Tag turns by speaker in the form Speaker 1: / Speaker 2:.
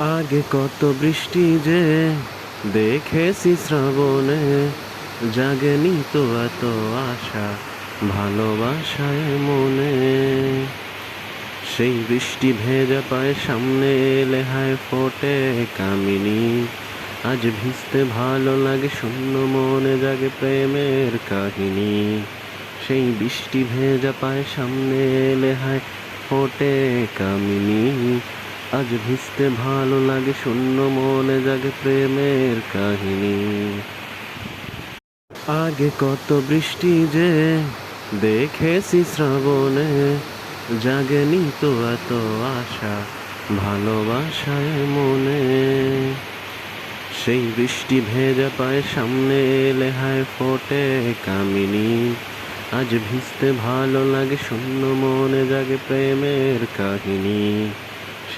Speaker 1: আগে কত বৃষ্টি যে দেখেছি শ্রাবণে, জাগেনি তো এত আশা ভালোবাসায় মনে। সেই বৃষ্টি ভেজা পায় সামনে লেহায় ফোটে কামিনী। আজ ভিজতে ভালো লাগে, শূন্য মনে জাগে প্রেমের কাহিনী। সেই বৃষ্টি ভেজা পায় সামনে লেহায় ফোটে কামিনী। আজ ভিজতে ভালো লাগে শূন্য মনে জাগে প্রেমের কাহিনী। আগে কত বৃষ্টি যে দেখেছি শ্রাবণে, জাগেনি তো এত আশা ভালোবাসায় মনে। সেই বৃষ্টি ভেজা পায় সামনে এলে হায় ফোটে কামিনী। আজ ভিজতে ভালো লাগে শূন্য মনে জাগে প্রেমের কাহিনী।